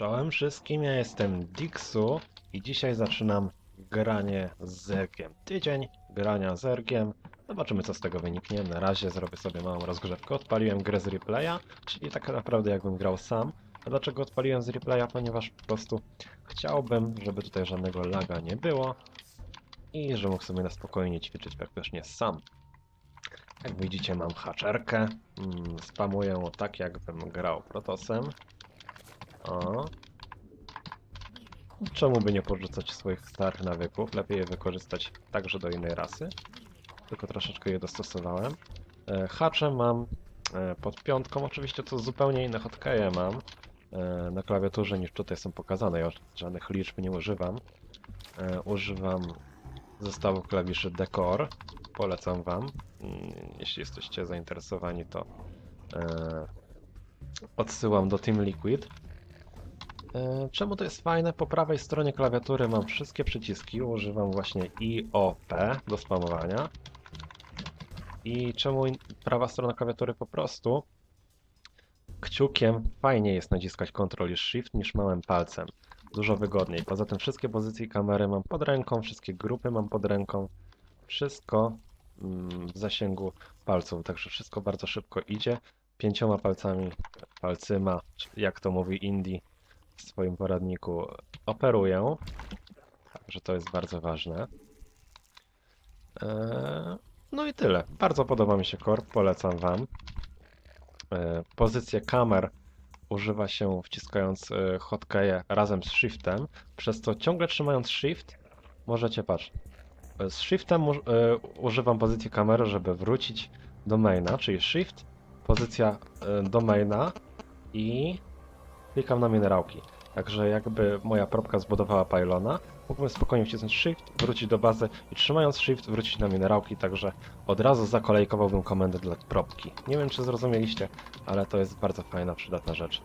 Czołem wszystkim, ja jestem Dixu i dzisiaj zaczynam granie z Zergiem. Tydzień grania z Zergiem. Zobaczymy co z tego wyniknie. Na razie zrobię sobie małą rozgrzewkę. Odpaliłem grę z replaya, czyli tak naprawdę jakbym grał sam. A dlaczego odpaliłem z replaya? Ponieważ po prostu chciałbym, żeby tutaj żadnego laga nie było i że mógł sobie na spokojnie ćwiczyć praktycznie sam. Jak widzicie mam haczerkę. Mm, spamuję tak jakbym grał Protosem. O. Czemu by nie porzucać swoich starych nawyków? Lepiej je wykorzystać także do innej rasy. Tylko troszeczkę je dostosowałem. E, hacze mam e, pod piątką. Oczywiście to zupełnie inne hotkeje mam e, na klawiaturze niż tutaj są pokazane. Ja żadnych liczb nie używam. E, używam zestawu klawiszy Decor. Polecam Wam. Mm, Jeśli jesteście zainteresowani, to e, odsyłam do Team Liquid. E, Czemu to jest fajne? Po prawej stronie klawiatury mam wszystkie przyciski. Używam właśnie IOP do spamowania. I czemu prawa strona klawiatury po prostu kciukiem fajnie jest naciskać Ctrl i Shift niż małym palcem. Dużo wygodniej. Poza tym wszystkie pozycje kamery mam pod ręką, wszystkie grupy mam pod ręką. Wszystko mm, w zasięgu palców, także wszystko bardzo szybko idzie. Pięcioma palcami, palcyma, jak to mówi Indie w swoim poradniku, operuję. Także to jest bardzo ważne. Eee, No i tyle. Bardzo podoba mi się Core, polecam Wam. Eee, Pozycję kamer używa się wciskając e, hotkeje razem z shiftem, przez co ciągle trzymając shift możecie, patrz, z shiftem e, używam pozycji kamery, żeby wrócić do maina, czyli shift, pozycja e, do maina i klikam na minerałki. Także jakby moja propka zbudowała pylona, mógłbym spokojnie wcisnąć shift, wrócić do bazy i trzymając shift wrócić na minerałki, także od razu zakolejkowałbym komendę dla propki. Nie wiem czy zrozumieliście, ale to jest bardzo fajna, przydatna rzecz.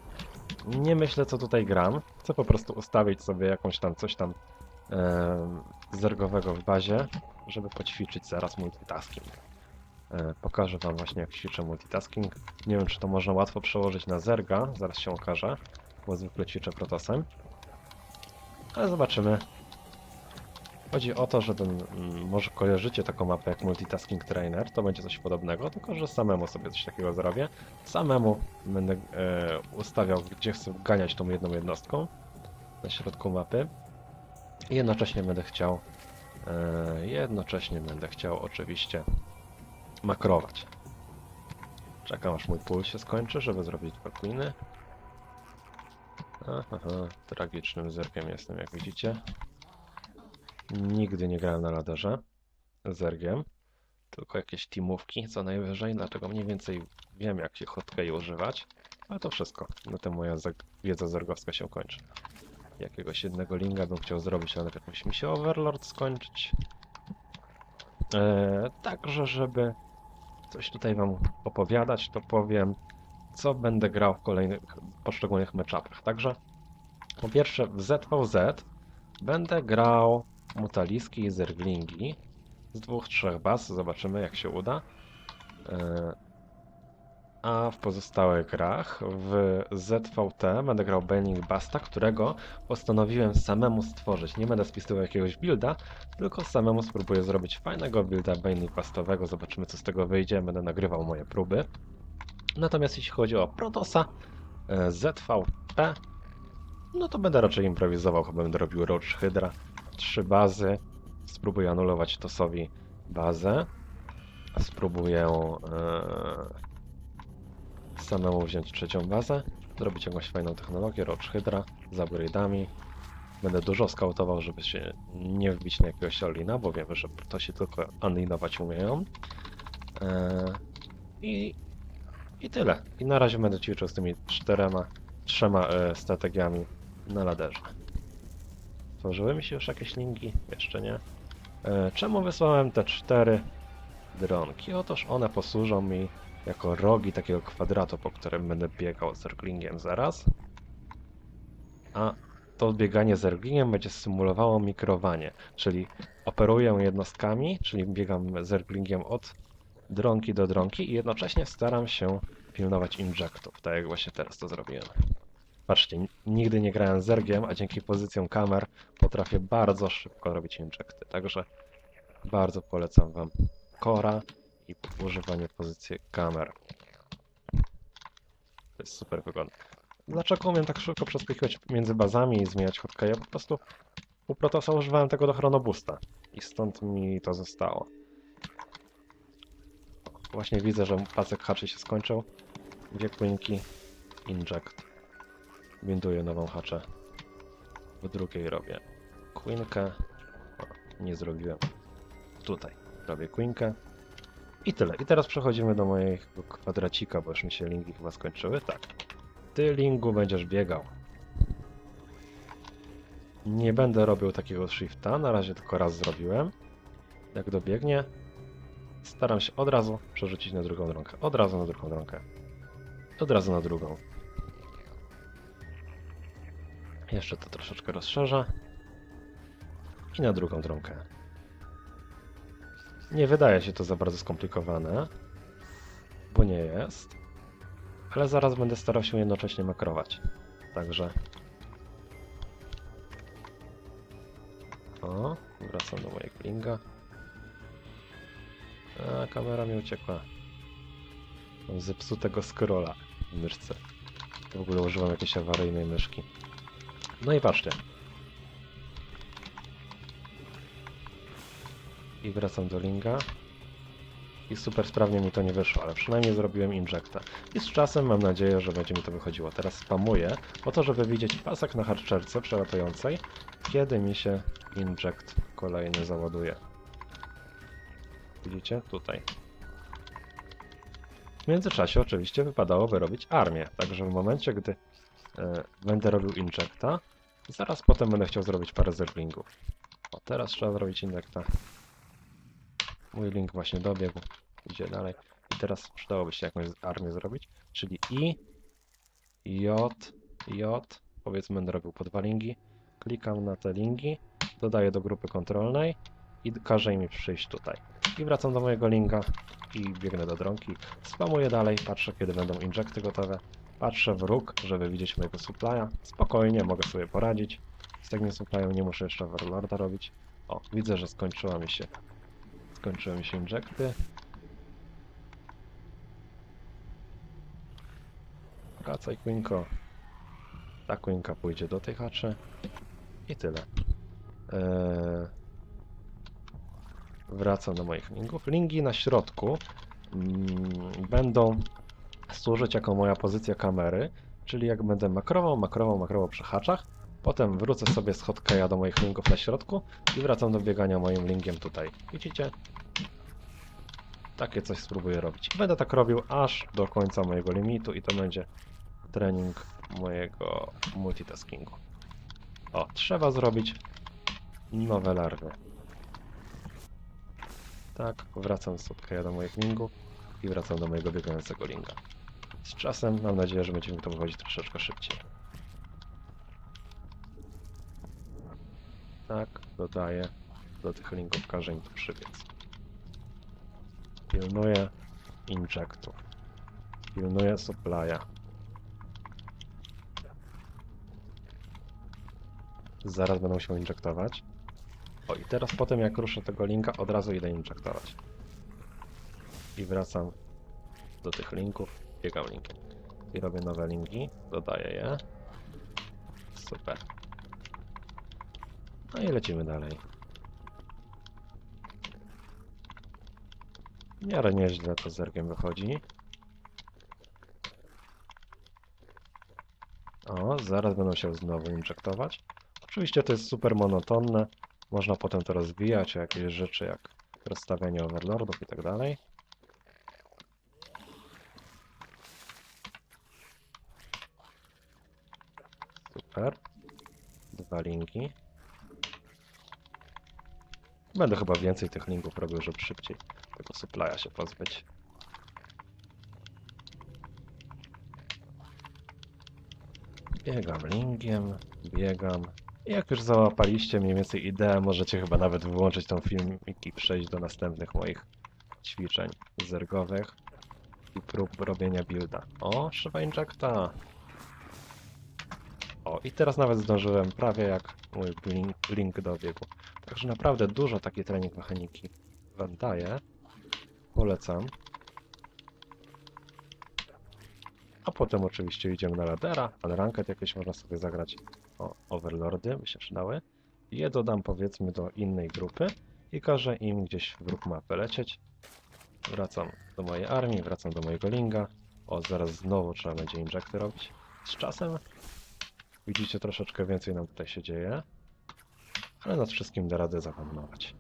Nie myślę co tutaj gram, chcę po prostu ustawić sobie jakąś tam coś tam em, zergowego w bazie, żeby poćwiczyć zaraz multitasking. E, pokażę wam właśnie jak ćwiczę multitasking. Nie wiem czy to można łatwo przełożyć na zerga, zaraz się okaże, bo zwykle ćwiczę protosem. Ale zobaczymy. Chodzi o to, żebym, mm, może kojarzycie taką mapę jak Multitasking Trainer, to będzie coś podobnego, tylko że samemu sobie coś takiego zrobię. Samemu będę e, ustawiał, gdzie chcę ganiać tą jedną jednostką na środku mapy. I jednocześnie będę chciał, e, jednocześnie będę chciał oczywiście makrować. Czekam aż mój pól się skończy, żeby zrobić queeny. Aha, tragicznym zerkiem jestem, jak widzicie. Nigdy nie grałem na laderze z zergiem, tylko jakieś teamówki co najwyżej, dlatego mniej więcej wiem jak się hotkeje używać, ale to wszystko. Na tym moja wiedza zergowska się kończy. Jakiegoś jednego linga bym chciał zrobić, ale najpierw musi mi się Overlord skończyć. Eee, także, żeby coś tutaj wam opowiadać, to powiem, co będę grał w kolejnych poszczególnych matchupach. Także po pierwsze w ZVZ będę grał Mutaliski i Zerglingi z dwóch, trzech baz. Zobaczymy jak się uda. A w pozostałych grach w ZVT będę grał Bailing Basta, którego postanowiłem samemu stworzyć. Nie będę spisywał jakiegoś builda, tylko samemu spróbuję zrobić fajnego builda Bailing Bastowego. Zobaczymy co z tego wyjdzie. Będę nagrywał moje próby. Natomiast jeśli chodzi o Protosa, e, ZVP, no to będę raczej improwizował, chyba będę robił Roach Hydra. Trzy bazy. Spróbuję anulować Tosowi bazę. Spróbuję e, samemu wziąć trzecią bazę. Zrobić jakąś fajną technologię, Roach Hydra z upgrade'ami. Będę dużo skautował, żeby się nie wbić na jakiegoś Olina, bo wiemy, że to się tylko aninować umieją. E, I i tyle. I na razie będę ćwiczył z tymi czterema, trzema e, strategiami na laderze. Tworzyły mi się już jakieś linki? Jeszcze nie. E, czemu wysłałem te cztery dronki? Otóż one posłużą mi jako rogi takiego kwadratu, po którym będę biegał z erglingiem zaraz. A to bieganie z erglingiem będzie symulowało mikrowanie, czyli operuję jednostkami, czyli biegam z erglingiem od dronki do dronki i jednocześnie staram się pilnować injektów, tak jak właśnie teraz to zrobiłem. Patrzcie, nigdy nie grałem zergiem, a dzięki pozycjom kamer potrafię bardzo szybko robić injekty. Także bardzo polecam Wam Kora i używanie pozycji kamer. To jest super wygodne. Dlaczego umiem tak szybko przeskakiwać między bazami i zmieniać hotkeje? Po prostu u Protosa używałem tego do chronobusta i stąd mi to zostało. Właśnie widzę, że pasek haczy się skończył. Dwie queenki, inject. Winduję nową haczę. W drugiej robię queenkę. Nie zrobiłem. Tutaj robię queenkę. I tyle. I teraz przechodzimy do mojego kwadracika, bo już mi się linki chyba skończyły. Tak. Ty, Lingu, będziesz biegał. Nie będę robił takiego shifta, na razie tylko raz zrobiłem. Jak dobiegnie, staram się od razu przerzucić na drugą rękę. Od razu na drugą rękę. Od razu na drugą. Jeszcze to troszeczkę rozszerzę. I na drugą rękę. Nie wydaje się to za bardzo skomplikowane, bo nie jest. Ale zaraz będę starał się jednocześnie makrować. Także. O, wracam do mojego linga. A, kamera mi uciekła. Mam zepsutego scrolla w myszce. W ogóle używam jakiejś awaryjnej myszki. No i patrzcie. I wracam do linga. I super sprawnie mi to nie wyszło, ale przynajmniej zrobiłem injecta. I z czasem mam nadzieję, że będzie mi to wychodziło. Teraz spamuję po to, żeby widzieć pasek na harczerce przelatującej, kiedy mi się inject kolejny załaduje. Widzicie? Tutaj. W międzyczasie oczywiście wypadałoby robić armię, także w momencie, gdy e, będę robił injecta, zaraz potem będę chciał zrobić parę zerglingów. O, teraz trzeba zrobić injecta. Mój link właśnie dobiegł. Idzie dalej. I teraz przydałoby się jakąś armię zrobić. Czyli I, J, J. Powiedzmy, będę robił po dwa linki. Klikam na te linki, dodaję do grupy kontrolnej i każę mi przyjść tutaj. I wracam do mojego linka i biegnę do dronki. Spamuję dalej, patrzę kiedy będą injekty gotowe. Patrzę w róg, żeby widzieć mojego supplya. Spokojnie, mogę sobie poradzić. Z takim supplyem nie muszę jeszcze Warlorda robić. O, widzę, że skończyła mi się skończyły się injekty. Wracaj, Queenko. Ta Queenka pójdzie do tej haczy. I tyle. Eee... Wracam do moich lingów. Lingi na środku mm, będą służyć jako moja pozycja kamery, czyli jak będę makrował, makrował, makrował przy haczach, potem wrócę sobie z hotkeya do moich linków na środku i wracam do biegania moim lingiem tutaj. Widzicie? Takie coś spróbuję robić. Będę tak robił aż do końca mojego limitu i to będzie trening mojego multitaskingu. O, trzeba zrobić nowe larwy. Tak, wracam z hotkeya do moich lingów i wracam do mojego biegającego linga. Z czasem mam nadzieję, że będzie mi to wychodzić troszeczkę szybciej. Tak, dodaję do tych linków, każę im tu przybiec. Pilnuję injektów. Pilnuję supply'a. Zaraz będą się injektować. O i teraz potem jak ruszę tego linka, od razu idę injektować. I wracam do tych linków, biegam linkiem. I robię nowe linki, dodaję je. Super. No i lecimy dalej. W miarę nieźle to zergiem wychodzi. O, zaraz będą się znowu injektować. Oczywiście to jest super monotonne. Można potem to rozwijać jakieś rzeczy jak rozstawianie overlordów i tak dalej. Super. Dwa linki. Będę chyba więcej tych linków robił, żeby szybciej tego supply'a się pozbyć. Biegam linkiem, biegam. I jak już załapaliście mniej więcej ideę, możecie chyba nawet wyłączyć tą filmik i przejść do następnych moich ćwiczeń zergowych i prób robienia builda. O, szyba injecta! I teraz nawet zdążyłem prawie jak mój link, link do biegu. Także naprawdę dużo taki trening mechaniki wam daje. Polecam. A potem oczywiście idziemy na ladera, ale ranket jakieś można sobie zagrać. O, overlordy by się przydały. Je dodam powiedzmy do innej grupy i każę im gdzieś w róg mapy lecieć. Wracam do mojej armii, wracam do mojego linga. O, zaraz znowu trzeba będzie injekty robić. Z czasem widzicie troszeczkę więcej nam tutaj się dzieje, ale nad wszystkim da radę zapanować.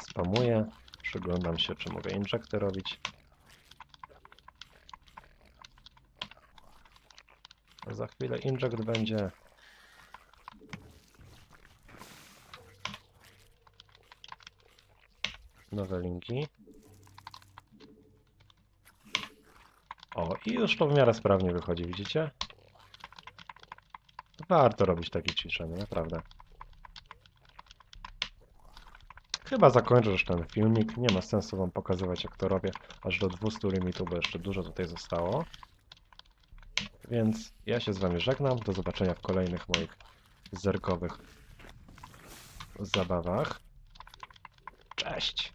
Spamuję, przyglądam się, czy mogę injekty robić. Za chwilę inject będzie. Nowe linki. O, i już to w miarę sprawnie wychodzi, widzicie? Warto robić takie ćwiczenie, naprawdę. Chyba zakończę już ten filmik. Nie ma sensu wam pokazywać jak to robię aż do 200 limitu, bo jeszcze dużo tutaj zostało. Więc ja się z wami żegnam. Do zobaczenia w kolejnych moich zerkowych zabawach. Cześć!